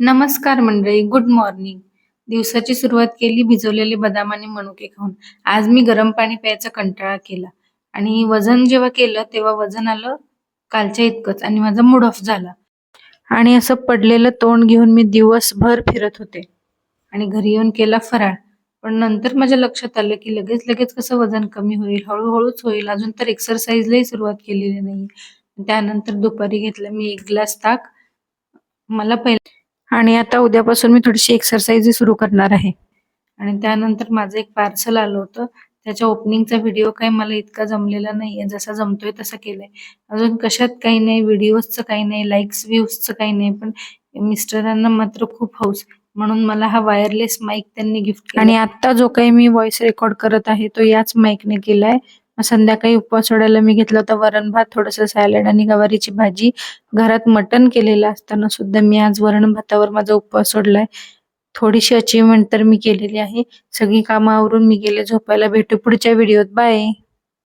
नमस्कार मंडळी good morning दिवसाची सुरुवात केली भिजवलेले बदाम आणि मनुके खाऊन. आज मी गरम पाणी प्यायचा कंटाळा केला. आणि वजन जेव्हा केलं तेव्हा वजन आलं कालच्या इतकंच आणि माझा मूड ऑफ झाला. आणि असं पडलेलं तोंड घेऊन मी दिवसभर फिरत होते. आणि घरी येऊन केला फराळ. पण नंतर माझ्या लक्षात आलं की लगेच लगेच कसं वजन कमी होईल हळूहळूच होईल. अजून तर एक्सरसाइजलाही सुरुवात केलेली नाही त्यानंतर दुपारी घेतलं मी एक ग्लास ताक. मला पहिले आणि आता उद्यापासून मी थोडीशी एक्सरसाइज सुरू करणार आहे. आणि त्यानंतर माझं एक पार्सल आलं होतं. त्याच्या ओपनिंगचा व्हिडिओ काही मला इतका जमलेला नाहीये. जसा जमतोय तसा केलाय. अजून कशात काही नाही व्हिडिओजचं काही नाही लाईक्स व्ह्यूजचं काही नाही पण मिस्टरांना मात्र खूप हौस. म्हणून मला हा वायरलेस माईक त्यांनी गिफ्ट आणि आता जो काही मी व्हॉइस रेकॉर्ड करत आहे तो याच माईकने केलाय. संध्याकाळी उपवास सोडायला मी घेतला होता. वरण भात थोडस सॅलड आणि गवारीची भाजी. घरात मटण केलेलं असताना सुद्धा मी आज वरण भातावर माझा उपवास सोडलाय. थोडीशी अचीवमेंट तर मी केलेली आहे. सगळी कामावरून मी गेले. झोपायला भेटू पुढच्या व्हिडिओत बाय